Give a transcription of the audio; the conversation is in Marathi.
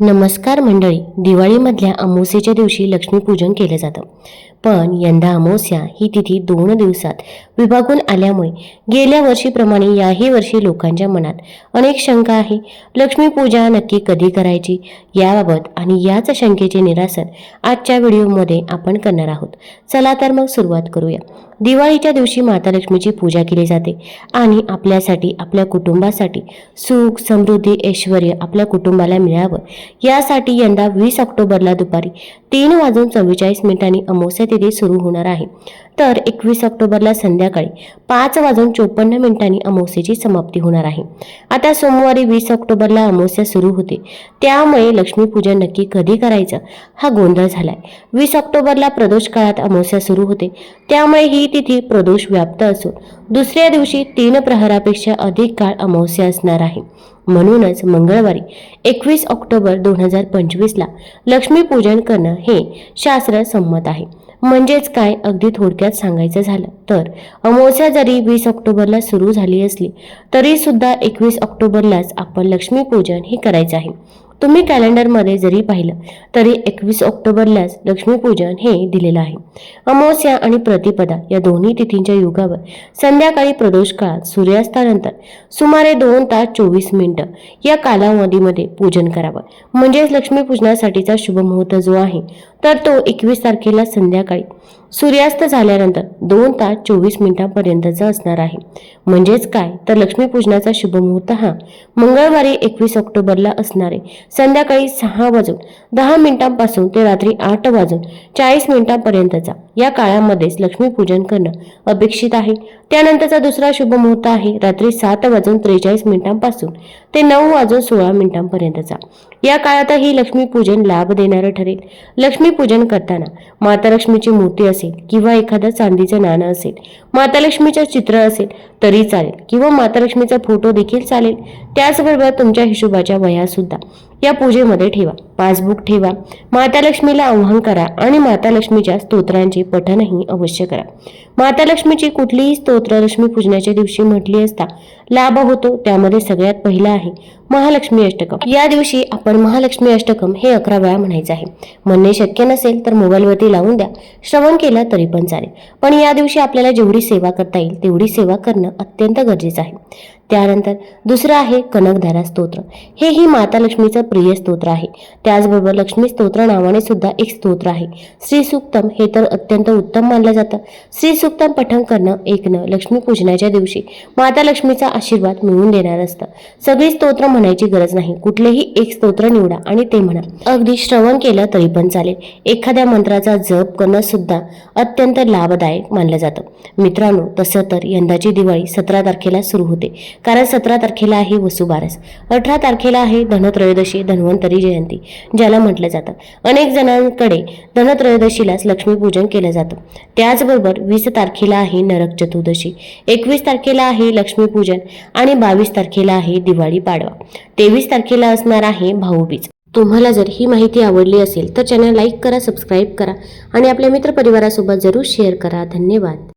नमस्कार मंडळी. दिवाळीमधल्या अमावस्येच्या दिवशी लक्ष्मीपूजन केलं जातं. पण यंदा अमावस्या ही तिथी दोन दिवसात विभागून आल्यामुळे गेल्या वर्षीप्रमाणे याही वर्षी लोकांच्या मनात अनेक शंका आहे. लक्ष्मीपूजा नक्की कधी करायची? याबाबत आणि याच शंकेचे निरासन आजच्या व्हिडिओमध्ये आपण करणार आहोत. चला तर मग सुरुवात करूया. दिवाळीच्या दिवशी माता लक्ष्मीची पूजा केली जाते आणि आपल्यासाठी आपल्या कुटुंबासाठी सुख समृद्धी ऐश्वर आपल्या कुटुंबाला मिळावं. यासाठी यंदा वीस ऑक्टोबरला दुपारी तीन वाजून चव्वेचाळीस मिनिटांनी अमावस्या तिथी सुरू होणार आहे. तर एकवीस ऑक्टोबरला संध्याकाळी पाच वाजून चोपन्न मिनिटांनी अमावस्येची समाप्ती होणार आहे. आता सोमवारी वीस ऑक्टोबरला अमावस्या सुरू होते. त्यामुळे लक्ष्मीपूजन नक्की कधी करायचं हा गोंधळ झालाय. वीस ऑक्टोबरला प्रदोष काळात अमावस्या सुरू होते. त्यामुळे ही तिथी प्रदोष व्याप्त असून दुसऱ्या दिवशी तीन प्रहरापेक्षा अधिक काळ अमावस्या असणार आहे. म्हणूनच मंगळवारी एकवीस ऑक्टोबर दोन हजार पंचवीसला लक्ष्मीपूजन करणं हे शास्त्र संमत आहे. म्हणजेच काय? अगदी थोडक्यात सांगायचं झालं तर अमावस्या जरी वीस ऑक्टोबरला सुरू झाली असली तरी सुद्धा एकवीस ऑक्टोबरलाच आपण लक्ष्मीपूजन हे करायचं आहे. तुम्ही कॅलेंडरमध्ये जरी पाहिलं तरी एकवीस ऑक्टोबरलाच लक्ष्मीपूजन हे दिलेलं आहे. अमावस्या आणि प्रतिपदा या दोन्ही तिथींच्या युगावर संध्याकाळी प्रदोष काळात सूर्यास्तानंतर सुमारे दोन तास चोवीस मिनिटं या कालावधीमध्ये पूजन करावं. म्हणजेच लक्ष्मीपूजनासाठीचा शुभ मुहूर्त जो आहे तर तो एकवीस तारखेला संध्याकाळी सूर्यास्त झाल्यानंतर दोन तास चोवीस मिनिटांपर्यंतचा असणार आहे. म्हणजेच काय? तर लक्ष्मीपूजनाचा शुभ मुहूर्त हा मंगळवारी एकवीस ऑक्टोबरला असणारे संध्याकाळी सहा वाजून दहा मिनिटांपासून ते रात्री आठ वाजून चाळीस मिनिटांपर्यंतचा या काळामध्येच लक्ष्मीपूजन करणं अपेक्षित आहे. त्यानंतरचा दुसरा शुभ मुहूर्त आहे रात्री सात वाजून त्रेचाळीस मिनिटांपासून ते नऊ वाजून सोळा मिनिटांपर्यंतचा. या काळातही लक्ष्मीपूजन लाभ देणारं ठरेल. लक्ष्मीपूजन करताना माता लक्ष्मीची मूर्ती असेल किंवा एखादं चांदीचं नाणं असेल माता लक्ष्मीचं चित्र असेल तरी चालेल किंवा माता लक्ष्मीचा फोटो देखील चालेल. त्याचबरोबर तुमच्या हिशोबाच्या वह्या सुद्धा या पूजेमध्ये ठेवा. पासबुक ठेवा. माता लक्ष्मीला आव्हान करा आणि माता लक्ष्मीच्या स्तोत्रांचे पठनही अवश्य करा. माता लक्ष्मीची कुठलीही स्तोत्र लक्ष्मी पूजनाच्या दिवशी म्हटली असता लाभ होतो त्यामध्ये सगळ्यात पहिला आहे महालक्ष्मी अष्टकम. या दिवशी आपण महालक्ष्मी अष्टकम हे अकरा वेळा म्हणायचं आहे. म्हणणे शक्य नसेल तर मोबाईलवरती लावून द्या. श्रवण केलं तरी पण चालेल. पण या दिवशी आपल्याला जेवढी सेवा करता येईल तेवढी सेवा करणं अत्यंत गरजेचं आहे. त्यानंतर दुसरं आहे कनकधारा स्तोत्र. हे ही माता लक्ष्मीचं प्रिय स्तोत्र आहे. त्याचबरोबर लक्ष्मी स्तोत्र नावाने सुद्धा एक स्तोत्र आहे. श्री सुक्तम हे तर अत्यंत उत्तम मानलं जातं. श्री सुक्तम पठण करणं ऐकणं लक्ष्मी पूजनाच्या दिवशी माता लक्ष्मीचा आशीर्वाद मिळवून देणार असतं. सगळी स्तोत्र म्हणायची गरज नाही. कुठलेही एक स्तोत्र निवडा आणि ते म्हणा. अगदी श्रवण केलं तरी पण चालेल. एखाद्या मंत्राचा जप करणं सुद्धा अत्यंत लाभदायक मानलं जातं. मित्रांनो तसं तर यंदाची दिवाळी सतरा तारखेला सुरू होते. कारण सतरा तारखेला आहे वसुबारस. अठरा तारखेला आहे धनत्रयोदशी धन्वंतरी जयंती. ज्याला म्हटलं जातं. अनेक जणांकडे धनत्रयोदशीलाच लक्ष्मीपूजन केलं जातं. त्याचबरोबर वीस तारखेला आहे नरक चतुर्दशी. एकवीस तारखेला आहे लक्ष्मीपूजन आणि बावीस तारखेला आहे दिवाळी पाडवा. तेवीस तारखेला असणार आहे भाऊबीज तुम्हाला जर ही माहिती आवडली असेल तर चॅनल लाईक करा सबस्क्राईब करा आणि आपल्या मित्रपरिवारासोबत जरूर शेअर करा. धन्यवाद.